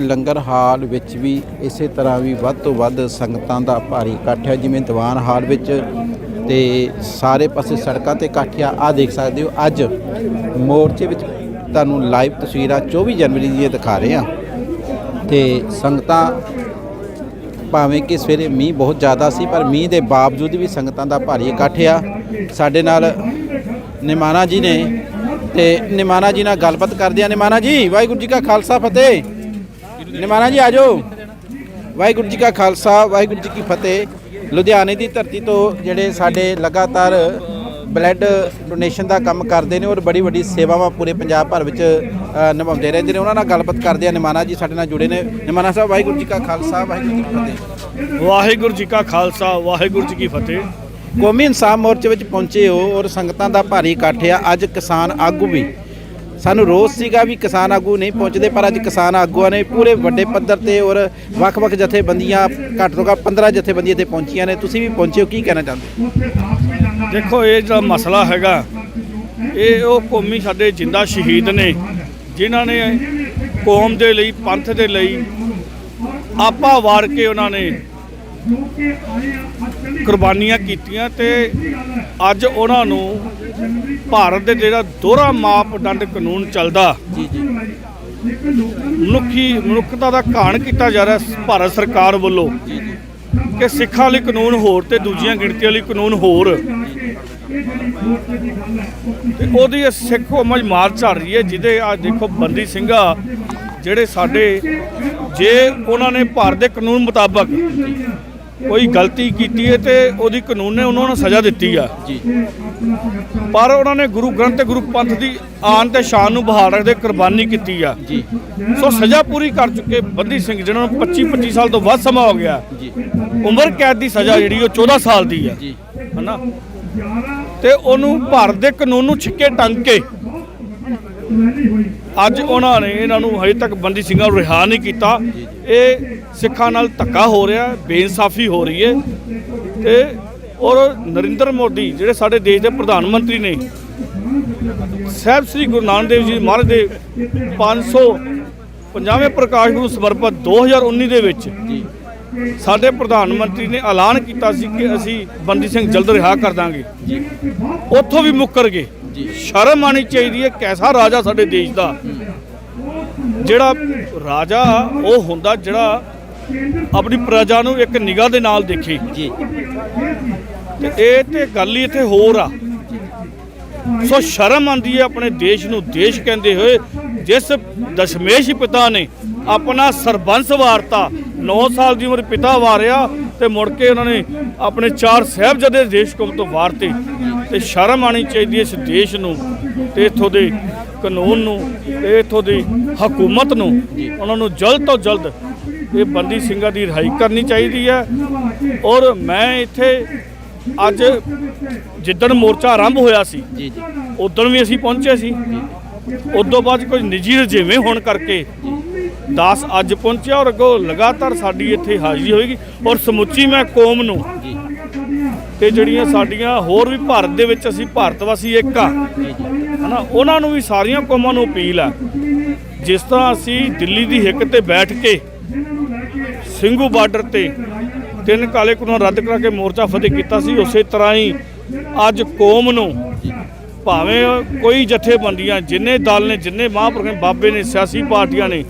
ਲੰਗਰ ਹਾਲ ਵਿੱਚ ਵੀ ਇਸੇ ਤਰ੍ਹਾਂ ਵੀ ਵੱਧ ਤੋਂ ਵੱਧ ਸੰਗਤਾਂ ਦਾ ਭਾਰੀ ਇਕੱਠ ਹੈ, ਜਿਵੇਂ ਦੀਵਾਨ ਹਾਲ ਵਿੱਚ ਤੇ ਸਾਰੇ ਪਾਸੇ ਸੜਕਾਂ ਤੇ ਇਕੱਠ ਆ। ਆ ਦੇਖ ਸਕਦੇ ਹੋ, ਅੱਜ ਮੋਰਚੇ ਵਿੱਚ ਤੁਹਾਨੂੰ ਲਾਈਵ ਤਸਵੀਰਾਂ 24 ਜਨਵਰੀ ਦੀਆਂ ਦਿਖਾ ਰਹੇ ਹਾਂ। ਤੇ ਸੰਗਤਾਂ ਭਾਵੇਂ ਕਿ ਸਵੇਰੇ ਮੀਂਹ ਬਹੁਤ ਜ਼ਿਆਦਾ ਸੀ, ਪਰ ਮੀਂਹ ਦੇ ਬਾਵਜੂਦ ਵੀ ਸੰਗਤਾਂ ਦਾ ਭਾਰੀ ਇਕੱਠ ਆ। ਸਾਡੇ ਨਾਲ ਨਿਮਾਣਾ ਜੀ ਨੇ ਤੇ ਨਿਮਾਣਾ ਜੀ ਨਾਲ ਗੱਲਬਾਤ ਕਰਦੇ ਆ ਨਿਮਾਣਾ ਜੀ, ਵਾਹਿਗੁਰੂ ਜੀ ਕਾ ਖਾਲਸਾ ਫਤਿਹ। ਨਿਮਾਣਾ ਜੀ ਆਜੋ ਵਾਹਿਗੁਰੂ ਜੀ ਕਾ ਖਾਲਸਾ ਵਾਹਿਗੁਰੂ ਜੀ ਕੀ ਫਤਿਹ। ਲੁਧਿਆਣੇ ਦੀ ਧਰਤੀ ਤੋਂ ਜਿਹੜੇ ਸਾਡੇ ਲਗਾਤਾਰ ਬਲੱਡ ਡੋਨੇਸ਼ਨ ਦਾ ਕੰਮ ਕਰਦੇ ਨੇ ਔਰ ਬੜੀ ਵੱਡੀ ਸੇਵਾਵਾਂ ਪੂਰੇ ਪੰਜਾਬ ਭਰ ਵਿੱਚ ਨਿਭਾਉਂਦੇ ਰਹਿੰਦੇ ਨੇ। ਉਹਨਾਂ ਨਾਲ ਗੱਲਬਾਤ ਕਰਦੇ ਆ ਨਿਮਾਣਾ ਜੀ ਸਾਡੇ ਨਾਲ ਜੁੜੇ ਨੇ। ਨਿਮਾਣਾ ਸਾਹਿਬ ਵਾਹਿਗੁਰੂ ਜੀ ਕਾ ਖਾਲਸਾ ਵਾਹਿਗੁਰੂ ਜੀ ਕੀ ਫਤਿਹ। ਵਾਹਿਗੁਰੂ ਜੀ ਕਾ ਖਾਲਸਾ ਵਾਹਿਗੁਰੂ ਜੀ ਕੀ ਫਤਿਹ। ਕੌਮੀ ਇਨਸਾਫ ਮੋਰਚੇ ਵਿੱਚ ਪਹੁੰਚੇ ਹੋ ਔਰ ਸੰਗਤਾਂ ਦਾ ਭਾਰੀ ਇਕੱਠ ਆ। ਅੱਜ ਕਿਸਾਨ ਆਗੂ ਵੀ ਸਾਨੂੰ ਰੋਸ ਸੀਗਾ ਵੀ ਕਿਸਾਨ ਆਗੂ ਨਹੀਂ ਪਹੁੰਚਦੇ, ਪਰ ਅੱਜ ਕਿਸਾਨ ਆਗੂਆਂ ਨੇ ਪੂਰੇ ਵੱਡੇ ਪੱਧਰ ਤੇ ਔਰ ਵੱਖ-ਵੱਖ ਜਥੇਬੰਦੀਆਂ, ਘੱਟ ਤੋਂ ਘੱਟ 15 ਜਥੇਬੰਦੀਆਂ ਤੇ ਪਹੁੰਚੀਆਂ ਨੇ। ਤੁਸੀਂ ਵੀ ਪਹੁੰਚੇ ਹੋ, ਕੀ ਕਹਿਣਾ ਚਾਹੁੰਦੇ ਦੇਖੋ, ਇਹ ਜਿਹੜਾ ਮਸਲਾ ਹੈਗਾ, ਇਹ ਉਹ ਕੌਮੀ ਸਾਡੇ ਜਿੰਦਾ ਸ਼ਹੀਦ ਨੇ, ਜਿਨ੍ਹਾਂ ਨੇ ਕੌਮ ਦੇ ਲਈ, ਪੰਥ ਦੇ ਲਈ ਆਪਾ ਵਾਰ ਕੇ ਉਹਨਾਂ ਨੇ ਕੁਰਬਾਨੀਆਂ ਕੀਤੀਆਂ ਤੇ ਅੱਜ ਉਹਨਾਂ ਨੂੰ ਭਾਰਤ ਦੇ ਜਿਹੜਾ ਦੋਹਰਾ ਮਾਪਦੰਡ ਕਾਨੂੰਨ ਚੱਲਦਾ ਮਨੁੱਖੀ ਮਨੁੱਖਤਾ ਦਾ ਘਾਣ ਕੀਤਾ ਜਾ ਰਿਹਾ ਭਾਰਤ ਸਰਕਾਰ ਵੱਲੋਂ ਕਿ ਸਿੱਖਾਂ ਲਈ ਕਾਨੂੰਨ ਹੋਰ ਤੇ ਦੂਜੀਆਂ ਗਿਣਤੀਆਂ ਲਈ ਕਾਨੂੰਨ ਹੋਰ। ਤੇ ਉਹਦੀ ਸਿੱਖ ਕੌਮ ਮਾਰ ਚੱਲ ਰਹੀ ਹੈ ਜਿਹਦੇ ਆ ਦੇਖੋ ਬੰਦੀ ਸਿੰਘਾ ਜਿਹੜੇ ਸਾਡੇ ਜੇ ਉਹਨਾਂ ਨੇ ਭਾਰਤ ਦੇ ਕਾਨੂੰਨ ਮੁਤਾਬਕ ਕੋਈ ਗਲਤੀ ਕੀਤੀ ਹੈ ਤੇ ਉਹਦੀ ਕਾਨੂੰਨ ਨੇ ਉਹਨਾਂ ਨੂੰ ਸਜ਼ਾ ਦਿੱਤੀ ਆ। ਜੀ। ਪਰ ਉਹਨਾਂ ਨੇ ਗੁਰੂ ਗ੍ਰੰਥ ਤੇ ਗੁਰੂ ਪੰਥ ਦੀ ਆਨ ਤੇ ਸ਼ਾਨ ਨੂੰ ਬਹਾਲ ਰੱਖਦੇ ਕੁਰਬਾਨੀ ਕੀਤੀ ਆ। ਜੀ। ਸੋ ਸਜ਼ਾ ਪੂਰੀ ਕਰ ਚੁੱਕੇ ਬੰਦੀ ਸਿੰਘ ਜਿਹਨਾਂ ਨੂੰ 25 25 ਸਾਲ ਤੋਂ ਵੱਧ ਸਮਾਂ ਹੋ ਗਿਆ। ਜੀ। ਉਮਰ ਕੈਦ ਦੀ ਸਜ਼ਾ ਜਿਹੜੀ ਉਹ 14 ਸਾਲ ਦੀ ਆ। ਜੀ। ਹਨਾ? ਤੇ ਉਹਨੂੰ ਭਾਰਤ ਦੇ ਕਾਨੂੰਨ ਨੂੰ ਛਿੱਕੇ ਟੰਗ ਕੇ ਅੱਜ ਉਹਨਾਂ ਨੇ ਇਹਨਾਂ ਨੂੰ ਹਜੇ ਤੱਕ ਬੰਦੀ ਸਿੰਘਾਂ ਨੂੰ ਰਿਹਾ ਨਹੀਂ ਕੀਤਾ। ਇਹ ਸਿੱਖਾਂ ਨਾਲ ਧੱਕਾ ਹੋ ਰਿਹਾ ਬੇਇਨਸਾਫੀ ਹੋ ਰਹੀ ਹੈ ਤੇ ਔਰ ਨਰਿੰਦਰ ਮੋਦੀ, ਜਿਹੜੇ ਸਾਡੇ ਦੇਸ਼ ਦੇ ਪ੍ਰਧਾਨ ਮੰਤਰੀ ਨੇ, ਸਾਹਿਬ ਸ੍ਰੀ ਗੁਰੂ ਨਾਨਕ ਦੇਵ ਜੀ ਮਹਾਰਾਜ ਦੇ 550ਵੇਂ ਪ੍ਰਕਾਸ਼ ਗੁਰੂ ਸਮਰਪਿਤ 2019 ਦੇ ਵਿੱਚ ਸਾਡੇ ਪ੍ਰਧਾਨ ਮੰਤਰੀ ਨੇ ਐਲਾਨ ਕੀਤਾ ਸੀ ਕਿ ਅਸੀਂ ਬੰਦੀ ਸਿੰਘ ਜਲਦ ਰਿਹਾ ਕਰ ਦਾਂਗੇ। ਉੱਥੋਂ ਵੀ ਮੁੱਕਰ ਗਏ ਸ਼ਰਮ ਆਣੀ ਚਾਹੀਦੀ ਹੈ, ਕੈਸਾ ਰਾਜਾ ਸਾਡੇ ਦੇਸ਼ ਦਾ? ਜਿਹੜਾ ਰਾਜਾ ਉਹ ਹੁੰਦਾ ਜਿਹੜਾ ਆਪਣੀ ਪ੍ਰਜਾ ਨੂੰ ਇੱਕ ਨਿਗਾਹ ਦੇ ਨਾਲ ਦੇਖੇ। ਜੀ ਤੇ ਇਹ ਤੇ ਗੱਲ ਹੀ ਇੱਥੇ ਹੋਰ ਆ। ਸੋ ਸ਼ਰਮ ਆਂਦੀ ਹੈ ਆਪਣੇ ਦੇਸ਼ ਨੂੰ। ਦੇਸ਼ ਕਹਿੰਦੇ ਹੋਏ, ਜਿਸ ਦਸ਼ਮੇਸ਼ ਪਿਤਾ ਨੇ ਆਪਣਾ ਸਰਬੰਸ ਵਾਰਤਾ 9 ਸਾਲ ਦੀ ਉਮਰ ਪਿਤਾ ਵਾਰਿਆ ਤੇ ਮੁੜ ਕੇ ਉਹਨਾਂ ਨੇ ਆਪਣੇ ਚਾਰ ਸਾਹਿਬਜ਼ਾਦੇ ਦੇਸ਼ ਕੌਮ ਤੋਂ ਵਾਰਤੇ। ਤੇ ਸ਼ਰਮ ਆਣੀ ਚਾਹੀਦੀ ਹੈ ਇਸ ਦੇਸ਼ ਨੂੰ ਤੇ ਇਥੋਂ ਦੇ ਕਾਨੂੰਨ ਨੂੰ ਤੇ ਇਥੋਂ ਦੀ ਹਕੂਮਤ ਨੂੰ। ਉਹਨਾਂ ਨੂੰ ਜਲਦ ਤੋਂ ਜਲਦ ਇਹ ਬੰਦੀ ਸਿੰਘਾਂ ਦੀ ਰਿਹਾਈ ਕਰਨੀ ਚਾਹੀਦੀ ਹੈ। ਔਰ ਮੈਂ ਇੱਥੇ ਅੱਜ ਜਿੱਦਣ ਮੋਰਚਾ ਆਰੰਭ ਹੋਇਆ ਸੀ ਜੀ ਜੀ। ਉਦੋਂ ਵੀ ਅਸੀਂ ਪਹੁੰਚੇ ਸੀ। ਉਦੋਂ ਬਾਅਦ ਕੁਝ ਨਿੱਜੀ ਰਜੇਵੇਂ ਹੋਣ ਕਰਕੇ 10 ਅੱਜ ਪਹੁੰਚਿਆ ਔਰ ਅੱਗੋਂ ਲਗਾਤਾਰ ਸਾਡੀ ਇੱਥੇ ਹਾਜ਼ਰੀ ਹੋਏਗੀ ਔਰ ਸਮੁੱਚੀ ਮੈਂ ਕੌਮ ਨੂੰ ਤੇ ਜਿਹੜੀਆਂ ਸਾਡੀਆਂ ਹੋਰ ਵੀ ਭਾਰਤ ਦੇ ਵਿੱਚ ਅਸੀਂ ਭਾਰਤ ਵਾਸੀ ਇੱਕ ਆ ਹਨਾ ਉਹਨਾਂ ਨੂੰ ਵੀ ਸਾਰੀਆਂ ਕੌਮਾਂ ਨੂੰ ਅਪੀਲ ਆ। ਜਿਸ ਤਰ੍ਹਾਂ ਅਸੀਂ ਦਿੱਲੀ ਦੀ ਹਿੱਕ ਤੇ ਬੈਠ ਕੇ ਸਿੰਘੂ ਬਾਰਡਰ ਤੇ ਤਿੰਨ ਕਾਲੇ ਕਾਨੂੰਨ ਰੱਦ ਕਰਾ ਕੇ ਮੋਰਚਾ ਫਤਿਹ ਕੀਤਾ ਸੀ ਉਸੇ ਤਰ੍ਹਾਂ ਹੀ ਅੱਜ ਕੌਮ ਨੂੰ ਭਾਵੇਂ ਕੋਈ ਜਥੇਬੰਦੀਆਂ ਜਿੰਨੇ ਦਲ ਨੇ ਜਿੰਨੇ ਮਹਾਂਪੁਰਖ ਨੇ ਬਾਬੇ ਨੇ ਸਿਆਸੀ ਪਾਰਟੀਆਂ ਨੇ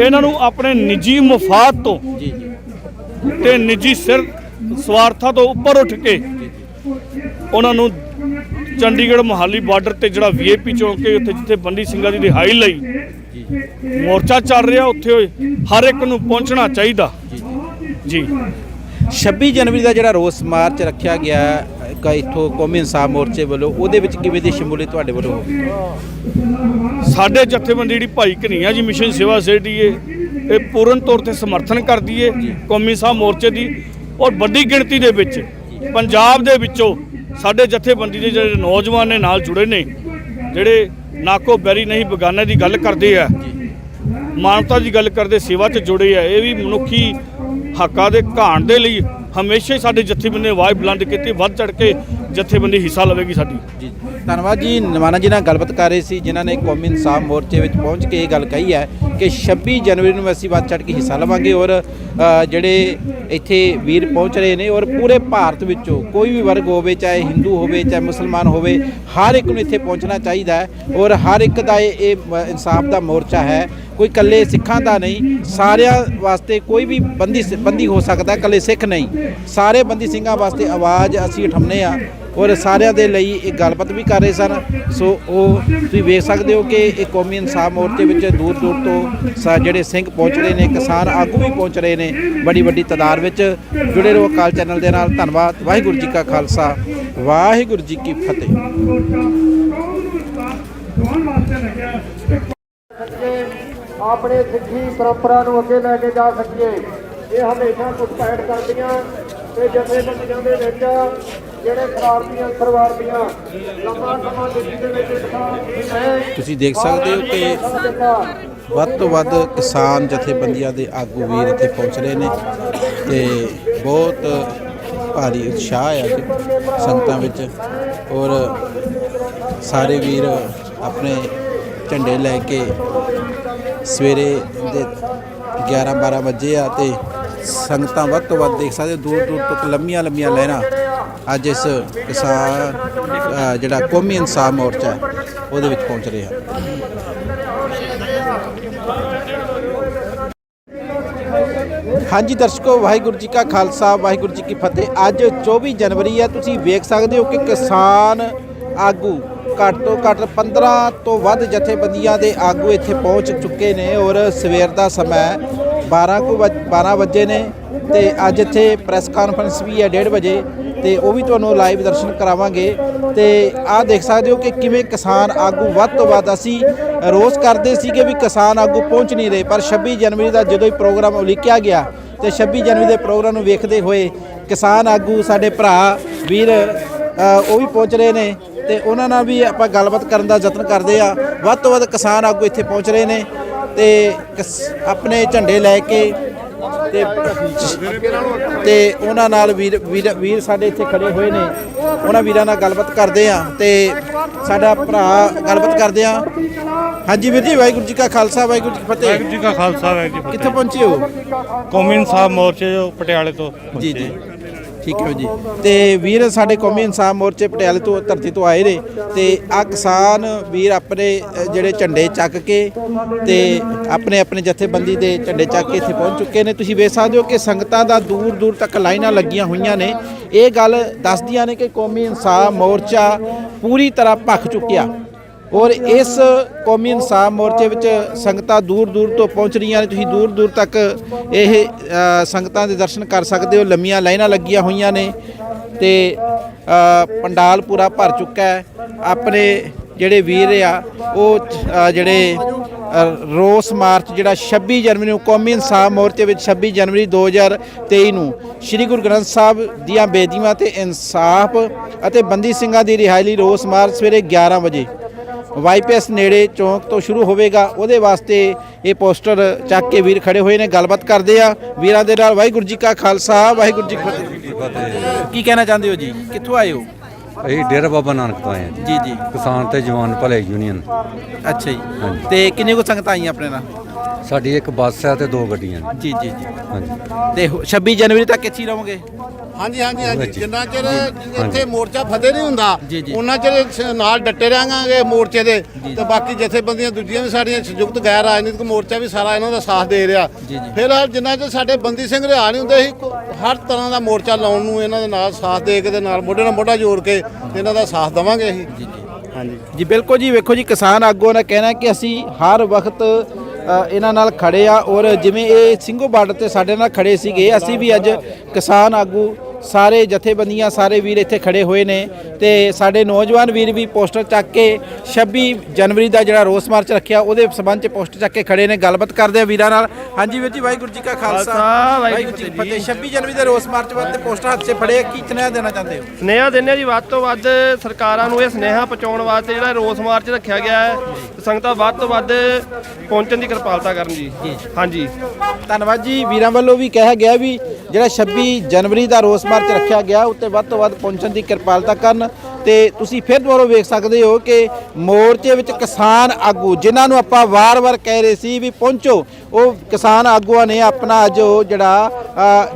ਇਹਨਾਂ ਨੂੰ ਆਪਣੇ ਨਿੱਜੀ ਮਫਾਦ ਤੋਂ ਤੇ ਨਿੱਜੀ ਸਿਰ ਸਵਾਰਥਾਂ ਤੋਂ ਉੱਪਰ ਉੱਠ ਕੇ ਉਹਨਾਂ ਨੂੰ ਚੰਡੀਗੜ੍ਹ ਮੋਹਾਲੀ ਬਾਰਡਰ ਤੇ ਜਿਹੜਾ ਵੀਆਈਪੀ ਚੌਂਕ ਹੈ ਉੱਥੇ ਜਿੱਥੇ ਬੰਦੀ ਸਿੰਘਾਂ ਦੀ ਰਿਹਾਈ ਲਈ ਮੋਰਚਾ ਚੱਲ ਰਿਹਾ ਉੱਥੇ ਹਰ ਇੱਕ ਨੂੰ ਪਹੁੰਚਣਾ ਚਾਹੀਦਾ। ਜੀ। 26 ਜਨਵਰੀ ਦਾ ਜਿਹੜਾ ਰੋਸ ਮਾਰਚ ਰੱਖਿਆ ਗਿਆ ਇੱਕ ਇੱਥੋਂ ਕੌਮੀ ਇਨਸਾਫ ਮੋਰਚੇ ਵੱਲੋਂ, ਉਹਦੇ ਵਿੱਚ ਕਿਵੇਂ ਦੀ ਸ਼ਮੂਲੀਅਤ ਤੁਹਾਡੇ ਵੱਲੋਂ ਹੋਵੇ ਸਾਡੇ ਜਥੇਬੰਦੀ ਜਿਹੜੀ ਭਾਈ ਕਨਈਆ ਜੀ ਮਿਸ਼ਨ ਸੇਵਾ ਸੋਸਾਇਟੀ ਹੈ ਇਹ ਪੂਰਨ ਤੌਰ ਤੇ ਸਮਰਥਨ ਕਰਦੀ ਹੈ ਕੌਮੀ ਸਾਹਿਬ ਮੋਰਚੇ ਦੀ ਔਰ ਵੱਡੀ ਗਿਣਤੀ ਦੇ ਵਿੱਚ, ਪੰਜਾਬ ਦੇ ਵਿੱਚੋਂ ਸਾਡੇ ਜਥੇਬੰਦੀ ਦੇ ਜਿਹੜੇ ਨੌਜਵਾਨ ਨੇ ਨਾਲ ਜੁੜੇ ਨੇ, ਜਿਹੜੇ ਨਾਕੋ ਬੈਰੀ ਨਹੀਂ ਬਗਾਨੇ ਦੀ ਗੱਲ ਕਰਦੇ ਆ, ਮਾਨਵਤਾ ਦੀ ਗੱਲ ਕਰਦੇ ਸੇਵਾ 'ਚ ਜੁੜੇ ਆ, ਇਹ ਵੀ ਮਨੁੱਖੀ ਹੱਕਾਂ ਦੇ ਘਾਣ ਦੇ ਲਈ ਹਮੇਸ਼ਾ ਹੀ ਸਾਡੇ ਜਥੇਬੰਦੀ ਨੇ ਆਵਾਜ਼ ਬੁਲੰਦ ਕੀਤੀ, ਵੱਧ ਚੜ ਕੇ ਜਥੇਬੰਦੀ ਹਿੱਸਾ ਲਵੇਗੀ ਸਾਡੀ। ਜੀ। ਧੰਨਵਾਦ ਜੀ। ਨਵਾਨਾ ਜੀ ਨਾਲ ਗੱਲਬਾਤ ਕਰ ਰਹੇ ਸੀ, ਜਿਨ੍ਹਾਂ ਨੇ ਕੌਮੀ ਇਨਸਾਫ ਮੋਰਚੇ ਵਿੱਚ ਪਹੁੰਚ ਕੇ ਇਹ ਗੱਲ ਕਹੀ ਹੈ ਕਿ 26 ਜਨਵਰੀ ਨੂੰ ਅਸੀਂ ਵੱਧ ਚੜ੍ਹ ਕੇ ਹਿੱਸਾ ਲਵਾਂਗੇ ਔਰ ਜਿਹੜੇ ਇੱਥੇ ਵੀਰ ਪਹੁੰਚ ਰਹੇ ਨੇ ਔਰ ਪੂਰੇ ਭਾਰਤ ਵਿੱਚੋਂ ਕੋਈ ਵੀ ਵਰਗ ਹੋਵੇ, ਚਾਹੇ ਹਿੰਦੂ ਹੋਵੇ, ਚਾਹੇ ਮੁਸਲਮਾਨ ਹੋਵੇ, ਹਰ ਇੱਕ ਨੂੰ ਇੱਥੇ ਪਹੁੰਚਣਾ ਚਾਹੀਦਾ ਹੈ ਔਰ ਹਰ ਇੱਕ ਦਾ ਇਹ ਇਨਸਾਫ ਦਾ ਮੋਰਚਾ ਹੈ। ਕੋਈ ਇਕੱਲੇ ਸਿੱਖਾਂ ਦਾ ਨਹੀਂ, ਸਾਰਿਆਂ ਵਾਸਤੇ ਕੋਈ ਵੀ ਬੰਦੀ ਬੰਦੀ ਹੋ ਸਕਦਾ, ਇਕੱਲੇ ਸਿੱਖ ਨਹੀਂ। ਸਾਰੇ ਬੰਦੀ ਸਿੰਘਾਂ ਵਾਸਤੇ ਆਵਾਜ਼ ਅਸੀਂ ਉਠਾਉਂਦੇ ਆ ਔਰ ਸਾਰਿਆਂ ਦੇ ਲਈ ਇਹ ਗੱਲਬਾਤ ਵੀ ਕਰ ਰਹੇ ਸਨ। ਸੋ ਉਹ ਤੁਸੀਂ ਵੇਖ ਸਕਦੇ ਹੋ ਕਿ ਇਹ ਕੌਮੀ ਇਨਸਾਫ ਮੋਰਚੇ ਵਿੱਚ ਦੂਰ ਦੂਰ ਤੋਂ ਜਿਹੜੇ ਸਿੰਘ ਪਹੁੰਚ ਰਹੇ ਨੇ, ਕਿਸਾਨ ਆਗੂ ਵੀ ਪਹੁੰਚ ਰਹੇ ਨੇ ਬੜੀ ਵੱਡੀ ਤਾਦਾਦ ਵਿੱਚ। ਜੁੜੇ ਰਹੋ ਅਕਾਲ ਚੈਨਲ ਦੇ ਨਾਲ। ਧੰਨਵਾਦ। ਵਾਹਿਗੁਰੂ ਜੀ ਕਾ ਖਾਲਸਾ। ਵਾਹਿਗੁਰੂ ਜੀ ਕੀ ਫਤਿਹ। ਆਪਣੇ ਸਿੱਖੀ ਪਰੰਪਰਾ ਨੂੰ ਅੱਗੇ ਲੈ ਕੇ ਜਾ ਸਕੀਏ। ਇਹ ਹਮੇਸ਼ਾ ਕੁਸਪੈਟ ਕਰਦੀਆਂ ਤੇ ਜਥੇਬੰਦੀਆਂ ਦੇ ਵਿੱਚ ਜਿਹੜੇ ਸ਼ਰਾਰਤੀਆਂ ਸਰਵਾਰਤੀਆਂ ਲੰਮਾ ਸਮਾਂ ਦਿੱਲੀ ਦੇ ਵਿੱਚ ਇਕੱਠਾ ਤੁਸੀਂ ਦੇਖ ਸਕਦੇ ਹੋ ਕਿ ਵੱਧ ਤੋਂ ਵੱਧ ਕਿਸਾਨ ਜਥੇਬੰਦੀਆਂ ਦੇ ਆਗੂ ਵੀਰ ਇੱਥੇ ਪਹੁੰਚ ਰਹੇ ਨੇ ਤੇ ਬਹੁਤ ਭਾਰੀ ਉਤਸ਼ਾਹ ਹੈ ਅੱਜ ਸੰਗਤਾਂ ਵਿੱਚ ਔਰ ਸਾਰੇ ਵੀਰ ਆਪਣੇ ਝੰਡੇ ਲੈ ਕੇ ਸਵੇਰੇ ਦੇ 11 12 ਵਜੇ ਆ ਤੇ ਸੰਗਤਾਂ ਵੱਧ ਤੋਂ ਵੱਧ ਦੇਖ ਸਕਦੇ ਹੋ ਦੂਰ ਦੂਰ ਤੱਕ ਲੰਮੀਆਂ ਲੰਮੀਆਂ ਲਾਈਨਾਂ ਅੱਜ ਇਸ ਕਿਸਾਨ ਅ, ਜਿਹੜਾ ਕੌਮੀ ਇਨਸਾਫ ਮੋਰਚਾ ਹੈ, ਉਹਦੇ ਵਿੱਚ ਪਹੁੰਚ ਰਹੇ। ਹਨ ਹਾਂਜੀ ਦਰਸ਼ਕੋ ਵਾਹਿਗੁਰੂ ਜੀ ਕਾ ਖਾਲਸਾ ਵਾਹਿਗੁਰੂ ਜੀ ਕੀ ਫਤਿਹ। ਅੱਜ 24 ਜਨਵਰੀ ਹੈ ਤੁਸੀਂ ਵੇਖ ਸਕਦੇ ਹੋ ਕਿ ਕਿਸਾਨ ਆਗੂ ਘੱਟ ਤੋਂ ਘੱਟ 15 ਤੋਂ ਵੱਧ ਜਥੇਬੰਦੀਆਂ ਦੇ ਆਗੂ ਇੱਥੇ ਪਹੁੰਚ ਚੁੱਕੇ ਨੇ ਔਰ ਸਵੇਰ ਦਾ ਸਮਾਂ 12 ਕੁ ਵਜ- 12 ਵਜੇ ਨੇ ਤੇ ਅੱਜ ਇੱਥੇ ਪ੍ਰੈਸ ਕਾਨਫਰੰਸ ਵੀ ਹੈ 1:30 ਵਜੇ। ਤੇ ਉਹ ਵੀ ਤੁਹਾਨੂੰ ਲਾਈਵ ਦਰਸ਼ਨ ਕਰਾਵਾਂਗੇ। ਤੇ ਆਹ ਦੇਖ ਸਕਦੇ ਹੋ ਕਿ ਕਿਵੇਂ ਕਿਸਾਨ ਆਗੂ ਵੱਧ ਤੋਂ ਵੱਧ ਅਸੀਂ ਰੋਸ ਕਰਦੇ ਸੀ ਕਿ ਵੀ ਕਿਸਾਨ ਆਗੂ ਪਹੁੰਚ ਨਹੀਂ ਰਹੇ। ਪਰ 26 ਜਨਵਰੀ ਦਾ ਜਦੋਂ ਹੀ ਪ੍ਰੋਗਰਾਮ ਉਲੀਕਿਆ ਗਿਆ ਤੇ 26 ਜਨਵਰੀ ਦੇ ਪ੍ਰੋਗਰਾਮ ਨੂੰ ਵੇਖਦੇ ਹੋਏ ਕਿਸਾਨ ਆਗੂ ਸਾਡੇ ਭਰਾ ਵੀਰ ਉਹ ਵੀ ਪਹੁੰਚ ਰਹੇ ਨੇ ਤੇ ਉਹਨਾਂ ਨਾਲ ਵੀ ਆਪਾਂ ਗੱਲਬਾਤ ਕਰਨ ਦਾ ਯਤਨ ਕਰਦੇ ਆ ਵੱਧ ਤੋਂ ਵੱਧ ਕਿਸਾਨ ਆਗੂ ਇੱਥੇ ਪਹੁੰਚ ਰਹੇ ਨੇ ਤੇ ਆਪਣੇ ਝੰਡੇ ਲੈ ਕੇ ਤੇ ਤੇ ਉਹਨਾਂ ਨਾਲ ਵੀਰ ਵੀਰ ਸਾਡੇ ਇੱਥੇ ਖੜੇ ਹੋਏ ਨੇ। ਉਹਨਾਂ ਵੀਰਾਂ ਨਾਲ ਗੱਲਬਾਤ ਕਰਦੇ ਆ ਤੇ ਸਾਡਾ ਭਰਾ ਗੱਲਬਾਤ ਕਰਦੇ ਆ। ਹਾਂਜੀ ਵੀਰ ਜੀ ਵਾਹਿਗੁਰੂ ਜੀ ਕਾ ਖਾਲਸਾ ਵਾਹਿਗੁਰੂ ਜੀ ਕੀ ਫਤਿਹ। ਵਾਹਿਗੁਰੂ ਜੀ ਕਾ ਖਾਲਸਾ ਵਾਹਿਗੁਰੂ ਜੀ ਕਿੱਥੇ ਪਹੁੰਚੇ ਹੋ? ਕੌਮੀ ਇਨਸਾਫ ਮੋਰਚੇ ਪਟਿਆਲੇ ਤੋਂ ਜੀ ਜੀ। ਠੀਕ ਹੈ ਜੀ। ਤੇ ਵੀਰ, ਸਾਡੇ ਕੌਮੀ ਇਨਸਾਫ ਮੋਰਚੇ ਪਟਿਆਲੇ ਤੋਂ, ਧਰਤੀ ਤੋਂ ਆਏ ਨੇ। ਤੇ ਆ ਕਿਸਾਨ ਵੀਰ ਆਪਣੇ ਜਿਹੜੇ ਝੰਡੇ ਚੱਕ ਕੇ ਤੇ ਆਪਣੇ ਆਪਣੇ ਜਥੇਬੰਦੀ ਦੇ ਝੰਡੇ ਚੱਕ ਕੇ ਇੱਥੇ ਪਹੁੰਚ ਚੁੱਕੇ ਨੇ। ਤੁਸੀਂ ਵੇਖ ਸਕਦੇ ਹੋ ਕਿ ਸੰਗਤਾਂ ਦਾ ਦੂਰ ਦੂਰ ਤੱਕ ਲਾਈਨਾਂ ਲੱਗੀਆਂ ਹੋਈਆਂ ਨੇ। ਇਹ ਗੱਲ ਦੱਸਦੀਆਂ ਨੇ ਕਿ ਕੌਮੀ ਇਨਸਾਫ ਮੋਰਚਾ ਪੂਰੀ ਤਰ੍ਹਾਂ ਭਖ ਚੁੱਕਿਆ। ਔਰ ਇਸ ਕੌਮੀ ਇਨਸਾਫ ਮੋਰਚੇ ਵਿੱਚ ਸੰਗਤਾਂ ਦੂਰ ਦੂਰ ਤੋਂ ਪਹੁੰਚ ਰਹੀਆਂ ਨੇ। ਤੁਸੀਂ ਦੂਰ ਦੂਰ ਤੱਕ ਇਹ ਸੰਗਤਾਂ ਦੇ ਦਰਸ਼ਨ ਕਰ ਸਕਦੇ ਹੋ। ਲੰਮੀਆਂ ਲਾਈਨਾਂ ਲੱਗੀਆਂ ਹੋਈਆਂ ਨੇ ਤੇ ਪੰਡਾਲ ਪੂਰਾ ਭਰ ਚੁੱਕਾ ਹੈ। ਆਪਣੇ ਜਿਹੜੇ ਵੀਰ ਆ, ਉਹ ਜਿਹੜੇ ਰੋਸ ਮਾਰਚ ਜਿਹੜਾ 26 ਜਨਵਰੀ ਨੂੰ ਕੌਮੀ ਇਨਸਾਫ ਮੋਰਚੇ ਵਿੱਚ 26 ਜਨਵਰੀ 2023 ਨੂੰ ਸ੍ਰੀ ਗੁਰੂ ਗ੍ਰੰਥ ਸਾਹਿਬ ਦੀਆਂ ਬੇਦੀਆਂ ਤੇ ਇਨਸਾਫ ਅਤੇ ਬੰਦੀ ਸਿੰਘਾਂ ਦੀ ਰਿਹਾਈ ਲਈ ਰੋਸ ਮਾਰਚ ਸਵੇਰੇ 11 ਵਜੇ ਵਾਈਪੀਐਸ ਨੇੜੇ ਚੌਂਕ ਤੋਂ ਸ਼ੁਰੂ ਹੋਵੇਗਾ ਉਹਦੇ ਵਾਸਤੇ ਇਹ ਪੋਸਟਰ ਚੱਕ ਕੇ ਵੀਰ ਖੜੇ ਹੋਏ ਨੇ ਗੱਲਬਾਤ ਕਰਦੇ ਆ। ਵੀਰਾਂ ਦੇ ਨਾਲ ਵਾਹਿਗੁਰੂ ਜੀ ਕਾ ਖਾਲਸਾ ਵਾਹਿਗੁਰੂ ਜੀ ਕੀ ਫਤਿਹ। ਕੀ ਕਹਿਣਾ ਚਾਹੁੰਦੇ ਹੋ ਜੀ? ਕਿੱਥੋਂ ਆਏ ਹੋ? ਅਸੀਂ ਡੇਰਾ ਬਾਬਾ ਨਾਨਕ ਤੋਂ ਆਏ ਹਾਂ ਜੀ। ਜੀ ਕਿਸਾਨ ਤੇ ਜਵਾਨ ਭਲੇ ਯੂਨੀਅਨ। ਅੱਛਾ ਜੀ। ਤੇ ਕਿੰਨੇ ਕੋ ਸੰਗਤਾਂ ਆਈਆਂ ਆਪਣੇ ਨਾਲ? ਸਾਡੀ ਇੱਕ ਬੱਸ ਹੈ ਤੇ ਦੋ ਗੱਡੀਆਂ ਜੀ ਜੀ ਜੀ। ਹਾਂਜੀ। ਤੇ ਹੋ- 26 ਜਨਵਰੀ ਤੱਕ ਇੱਥੇ ਰਹੋਗੇ? ਹਾਂਜੀ ਹਾਂਜੀ ਹਾਂਜੀ। ਜਿੰਨਾ ਚਿਰ ਇੱਥੇ ਮੋਰਚਾ ਫਤਿਹ ਨਹੀਂ ਹੁੰਦਾ। ਉਹਨਾਂ ਚਿਰ ਨਾਲ ਡਟੇ ਰਹਾਂਗੇ ਮੋਰਚੇ ਦੇ। ਤੇ ਬਾਕੀ ਜਥੇਬੰਦੀਆਂ ਦੂਜੀਆਂ ਵੀ ਸਾਡੀਆਂ ਸੰਯੁਕਤ ਗੈਰ ਰਾਜਨੀਤਿਕ ਮੋਰਚਾ ਵੀ ਸਾਰਾ ਇਹਨਾਂ ਦਾ ਸਾਥ ਦੇ ਰਿਹਾ। ਫਿਲਹਾਲ ਜਿੰਨਾ ਚਿਰ ਸਾਡੇ ਬੰਦੀ ਸਿੰਘ ਰਿਹਾ ਨਹੀਂ ਹੁੰਦੇ ਸੀ ਹਰ ਤਰ੍ਹਾਂ ਦਾ ਮੋਰਚਾ ਲਾਉਣ ਨੂੰ ਇਹਨਾਂ ਦੇ ਨਾਲ ਸਾਥ ਦੇ ਕੇ ਤੇ ਨਾਲ ਮੋਢੇ ਨਾਲ ਮੋਢਾ ਜੋੜ ਕੇ ਇਹਨਾਂ ਦਾ ਸਾਥ ਦੇਵਾਂਗੇ ਅਸੀਂ। ਹਾਂਜੀ। ਜੀ ਬਿਲਕੁਲ ਜੀ ਵੇਖੋ ਜੀ ਕਿਸਾਨ ਆਗੂਆਂ ਨੇ ਕਹਿਣਾ ਕਿ ਅਸੀਂ ਹਰ ਵਕਤ ਇਹਨਾਂ ਨਾਲ ਖੜੇ ਆ ਔਰ ਜਿਵੇਂ ਇਹ ਸਿੰਘੋ ਬਾਰਡਰ ਤੇ ਸਾਡੇ ਨਾਲ ਖੜੇ ਸੀਗੇ ਅਸੀਂ ਵੀ ਅੱਜ ਕਿਸਾਨ ਆਗੂ ਸਾਰੇ ਜਥੇਬੰਦੀਆਂ ਸਾਰੇ ਵੀਰ ਇੱਥੇ ਖੜੇ ਹੋਏ ਨੇ ਤੇ ਸਾਡੇ ਨੌਜਵਾਨ ਵੀਰ ਵੀ ਪੋਸਟਰ ਚੱਕ ਕੇ 26 ਜਨਵਰੀ ਦਾ ਜਿਹੜਾ ਰੋਸ ਮਾਰਚ ਰੱਖਿਆ ਉਹਦੇ ਸਬੰਧ ਚ ਪੋਸਟਰ ਚੱਕ ਕੇ ਖੜੇ ਨੇ ਗੱਲਬਾਤ ਕਰਦੇ ਆ ਵੀਰਾਂ ਨਾਲ। ਹਾਂਜੀ ਵੀਰ ਜੀ ਵਾਹਿਗੁਰੂ ਜੀ ਕਾ ਖਾਲਸਾ। ਵਾਹਿਗੁਰੂ ਜੀ ਫਤਿਹ। 26 ਜਨਵਰੀ ਦੇ ਰੋਸ ਮਾਰਚ ਵਾਸਤੇ ਪੋਸਟਰ ਹੱਥ 'ਚ ਫੜੇ ਕੀ ਸੁਨੇਹਾ ਦੇਣਾ ਚਾਹੁੰਦੇ ਹੋ? ਸੁਨੇਹਾ ਦਿੰਦੇ ਜੀ ਵੱਧ ਤੋਂ ਵੱਧ ਸਰਕਾਰਾਂ ਨੂੰ ਇਹ ਸੁਨੇਹਾ ਪਹੁੰਚਾਉਣ ਵਾਸਤੇ ਜਿਹੜਾ ਰੋਸ ਮਾਰਚ ਰੱਖਿਆ ਗਿਆ ਹੈ ਸੰਗਤਾਂ ਵੱਧ ਤੋਂ ਵੱਧ ਪਹੁੰਚਣ ਦੀ ਕਿਰਪਾਲਤਾ ਕਰਨ ਜੀ। ਹਾਂਜੀ। ਧੰਨਵਾਦ ਜੀ ਵੀਰਾਂ ਵੱਲੋਂ ਵੀ ਕਿਹਾ ਗਿਆ ਵੀ ਜਿਹੜਾ 26 ਜਨਵਰੀ ਦਾ ਰੋਸ ਮਾਰਚ ਰੱਖਿਆ ਗਿਆ, ਉੱਤੇ ਵੱਧ ਤੋਂ ਵੱਧ ਪਹੁੰਚਣ ਦੀ ਕਿਰਪਾਲਤਾ ਕਰਨ ਤੇ ਤੁਸੀਂ ਫਿਰ ਦੁਬਾਰਾ ਵੇਖ ਸਕਦੇ ਹੋ ਕਿ ਮੋਰਚੇ ਵਿੱਚ ਕਿਸਾਨ ਆਗੂ, ਜਿਨ੍ਹਾਂ ਨੂੰ ਆਪਾਂ ਵਾਰ-ਵਾਰ ਕਹਿ ਰਹੇ ਸੀ ਵੀ ਪਹੁੰਚੋ ਉਹ ਕਿਸਾਨ ਆਗੂਆਂ ਨੇ ਆਪਣਾ ਅੱਜ ਉਹ ਜਿਹੜਾ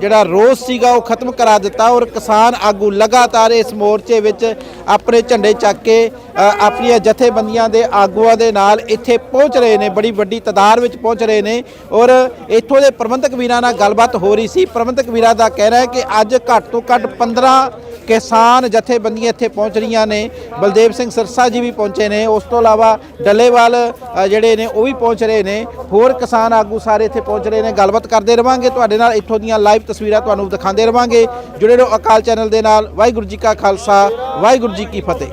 ਜਿਹੜਾ ਰੋਸ ਸੀਗਾ ਉਹ ਖਤਮ ਕਰਾ ਦਿੱਤਾ ਔਰ ਕਿਸਾਨ ਆਗੂ ਲਗਾਤਾਰ ਇਸ ਮੋਰਚੇ ਵਿੱਚ ਆਪਣੇ ਝੰਡੇ ਚੱਕ ਕੇ ਆਪਣੀਆਂ ਜਥੇਬੰਦੀਆਂ ਦੇ ਆਗੂਆਂ ਦੇ ਨਾਲ ਇੱਥੇ ਪਹੁੰਚ ਰਹੇ ਨੇ, ਬੜੀ ਵੱਡੀ ਤਾਦਾਦ ਵਿੱਚ ਪਹੁੰਚ ਰਹੇ ਨੇ ਔਰ ਇੱਥੋਂ ਦੇ ਪ੍ਰਬੰਧਕ ਵੀਰਾਂ ਨਾਲ ਗੱਲਬਾਤ ਹੋ ਰਹੀ ਸੀ। ਪ੍ਰਬੰਧਕ ਵੀਰਾਂ ਦਾ ਕਹਿਣਾ ਹੈ ਕਿ ਅੱਜ ਘੱਟ ਤੋਂ ਘੱਟ 15 ਕਿਸਾਨ ਜਥੇਬੰਦੀਆਂ ਇੱਥੇ ਪਹੁੰਚ ਰਹੀਆਂ ਨੇ, ਬਲਦੇਵ ਸਿੰਘ ਸਰਸਾ ਜੀ ਵੀ ਪਹੁੰਚੇ ਨੇ, ਉਸ ਤੋਂ ਇਲਾਵਾ ਡੱਲੇਵਾਲ ਜਿਹੜੇ ਨੇ ਉਹ ਵੀ ਪਹੁੰਚ ਰਹੇ ਨੇ, ਹੋਰ ਕਿਸਾਨ ਆਗੂ ਸਾਰੇ ਇੱਥੇ ਪਹੁੰਚ ਰਹੇ ਨੇ, ਗੱਲਬਾਤ ਕਰਦੇ ਰਵਾਂਗੇ। ਤੁਹਾਡੇ ਨਾਲ ਇੱਥੋਂ ਦੀਆਂ ਲਾਈਵ ਤਸਵੀਰਾਂ ਤੁਹਾਨੂੰ ਦਿਖਾਉਂਦੇ ਰਵਾਂਗੇ। ਜੁੜੇ ਰਹੋ ਅਕਾਲ ਚੈਨਲ ਦੇ ਨਾਲ। ਵਾਹਿਗੁਰੂ ਜੀ ਕਾ ਖਾਲਸਾ, ਵਾਹਿਗੁਰੂ ਜੀ ਕੀ ਫਤਿਹ।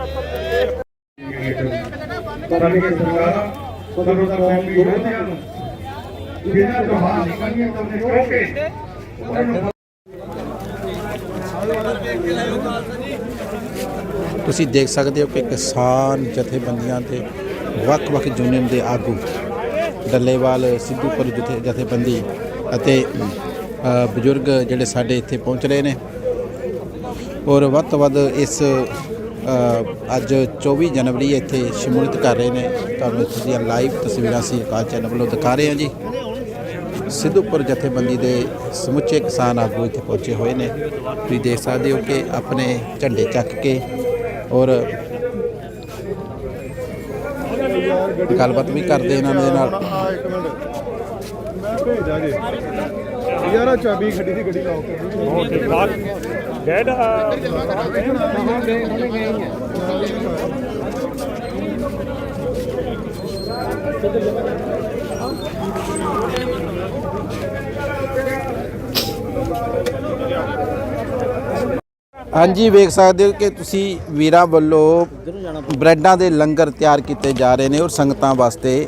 ਤੁਸੀਂ ਦੇਖ ਸਕਦੇ ਹੋ ਕਿ ਕਿਸਾਨ ਜਥੇਬੰਦੀਆਂ ਦੇ ਵੱਖ-ਵੱਖ ਯੂਨੀਅਨ ਦੇ ਆਗੂ ਡੱਲੇਵਾਲ ਸਿੱਧੂਪੁਰ ਜਥੇ, ਜਥੇਬੰਦੀ ਅਤੇ ਬਜ਼ੁਰਗ ਜਿਹੜੇ ਸਾਡੇ ਇੱਥੇ ਪਹੁੰਚ ਰਹੇ ਨੇ। ਔਰ ਵੱਧ ਤੋਂ ਵੱਧ ਇਸ ਅੱਜ 24 ਜਨਵਰੀ ਇੱਥੇ ਸ਼ਮੂਲੀਅਤ ਕਰ ਰਹੇ ਨੇ। ਤੁਹਾਨੂੰ ਤੁਸੀਂ ਲਾਈਵ ਤਸਵੀਰਾਂ ਸੀ ਅਕਾਲ ਚੈਨਲ ਵੱਲੋਂ ਦਿਖਾ ਰਹੇ ਹਾਂ ਜੀ। ਸਿੱਧੂਪੁਰ ਜਥੇਬੰਦੀ ਦੇ ਸਮੁੱਚੇ ਕਿਸਾਨ ਆਗੂ ਇੱਥੇ ਪਹੁੰਚੇ ਹੋਏ ਨੇ। ਤੁਸੀਂ ਦੇਖ ਸਕਦੇ ਹੋ ਕਿ ਆਪਣੇ ਝੰਡੇ ਚੱਕ ਕੇ ਔਰ ਗੱਲਬਾਤ ਵੀ ਕਰਦੇ ਇਹਨਾਂ ਦੇ ਨਾਲ। ਯਾਰਾ ਚਾਬੀ ਗੱਡੀ ਦੀ ਗੱਡੀ ਲਾਓ ਹਾਂਜੀ, ਵੇਖ ਸਕਦੇ ਹੋ ਕਿ ਤੁਸੀਂ ਵੀਰਾ ਵੱਲੋਂ ਬ੍ਰੈਡਾਂ ਦੇ ਲੰਗਰ ਤਿਆਰ ਕੀਤੇ ਜਾ ਰਹੇ ਨੇ ਔਰ ਸੰਗਤਾਂ ਵਾਸਤੇ।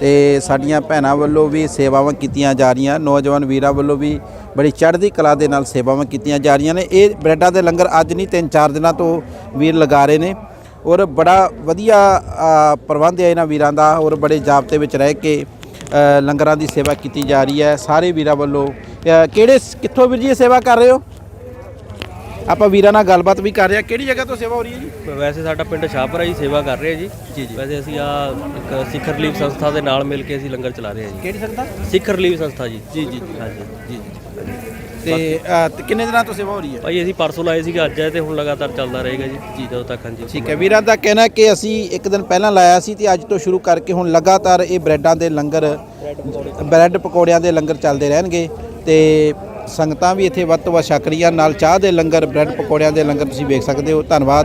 ਤੇ ਸਾਡੀਆਂ ਭੈਣਾਂ ਵੱਲੋਂ ਵੀ ਸੇਵਾਵਾਂ ਕੀਤੀਆਂ ਜਾ ਰਹੀਆਂ। ਨੌਜਵਾਨ ਵੀਰਾਂ ਵੱਲੋਂ ਵੀ ਬੜੀ ਚੜ੍ਹਦੀ ਕਲਾ ਦੇ ਨਾਲ ਸੇਵਾਵਾਂ ਕੀਤੀਆਂ ਜਾ ਰਹੀਆਂ ਨੇ। ਇਹ ਬ੍ਰੈਡਾਂ ਦੇ ਲੰਗਰ ਅੱਜ ਨਹੀਂ ਤਿੰਨ ਚਾਰ ਦਿਨਾਂ ਤੋਂ ਵੀਰ ਲਗਾ ਰਹੇ ਨੇ। ਔਰ ਬੜਾ ਵਧੀਆ ਪ੍ਰਬੰਧ ਹੈ ਇਹਨਾਂ ਵੀਰਾਂ ਦਾ। ਔਰ ਬੜੇ ਜਾਬਤੇ ਵਿੱਚ ਰਹਿ ਕੇ ਲੰਗਰਾਂ ਦੀ ਸੇਵਾ ਕੀਤੀ ਜਾ ਰਹੀ ਹੈ। ਸਾਰੇ ਵੀਰਾਂ ਵੱਲੋਂ। ਕਿਹੜੇ ਕਿੱਥੋਂ ਵੀਰ ਜੀ ਇਹ ਸੇਵਾ ਕਰ ਰਹੇ ਹੋ? ਆਪਾਂ ਵੀਰਾਂ ਨਾਲ ਗੱਲਬਾਤ ਵੀ ਕਰ ਰਹੇ ਹਾਂ। ਕਿਹੜੀ ਜਗ੍ਹਾ ਤੋਂ ਸੇਵਾ ਹੋ ਰਹੀ ਹੈ ਜੀ? ਵੈਸੇ ਸਾਡਾ ਪਿੰਡ ਸ਼ਾਹਪੁਰਾ ਜੀ ਸੇਵਾ ਕਰ ਰਿਹਾ ਜੀ। ਜੀ ਜੀ। ਵੈਸੇ ਅਸੀਂ ਆ ਇੱਕ ਸਿੱਖ ਰਿਲੀਫ ਸੰਸਥਾ ਦੇ ਨਾਲ ਮਿਲ ਕੇ ਅਸੀਂ ਲੰਗਰ ਚਲਾ ਰਹੇ ਹਾਂ ਜੀ। ਕਿਹੜੀ ਸੰਗਤ ਸਿੱਖ ਰਿਲੀਫ ਸੰਸਥਾ ਜੀ। ਜੀ ਜੀ ਹਾਂਜੀ ਜੀ ਤੇ ਅ, ਤੇ ਕਿੰਨੇ ਦਿਨਾਂ ਤੋਂ ਸੇਵਾ ਹੋ ਰਹੀ ਹੈ? ਭਾਈ ਅਸੀਂ ਪਰਸੋਂ ਲਾਏ ਸੀਗੇ ਅੱਜ ਹੈ ਤੇ ਹੁਣ ਲਗਾਤਾਰ ਚੱਲਦਾ ਰਹੇਗਾ ਜੀ ਜੀ ਜਦੋਂ ਤੱਕ ਹਾਂਜੀ। ਠੀਕ ਹੈ ਵੀਰਾਂ ਦਾ ਕਹਿਣਾ ਹੈ ਕਿ ਅਸੀਂ ਇੱਕ ਦਿਨ ਪਹਿਲਾਂ ਲਾਇਆ ਸੀ ਤੇ ਅੱਜ ਤੋਂ ਸ਼ੁਰੂ ਕਰਕੇ ਹੁਣ ਲਗਾਤਾਰ ਇਹ ਬ੍ਰੈਡਾਂ ਦੇ ਲੰਗਰ ਬ੍ਰੈਡ ਪਕੌੜਿਆਂ ਦੇ ਲੰਗਰ ਚੱਲਦੇ ਰਹਿਣਗੇ ਤੇ ਸੰਗਤਾਂ ਵੀ ਇੱਥੇ ਵੱਧ ਤੋਂ ਵੱਧ ਛਕ ਰਹੀਆਂ। ਨਾਲ ਚਾਹ ਦੇ ਲੰਗਰ, ਬ੍ਰੈਡ ਪਕੌੜਿਆਂ ਦੇ ਲੰਗਰ ਤੁਸੀਂ ਵੇਖ ਸਕਦੇ ਹੋ। ਧੰਨਵਾਦ।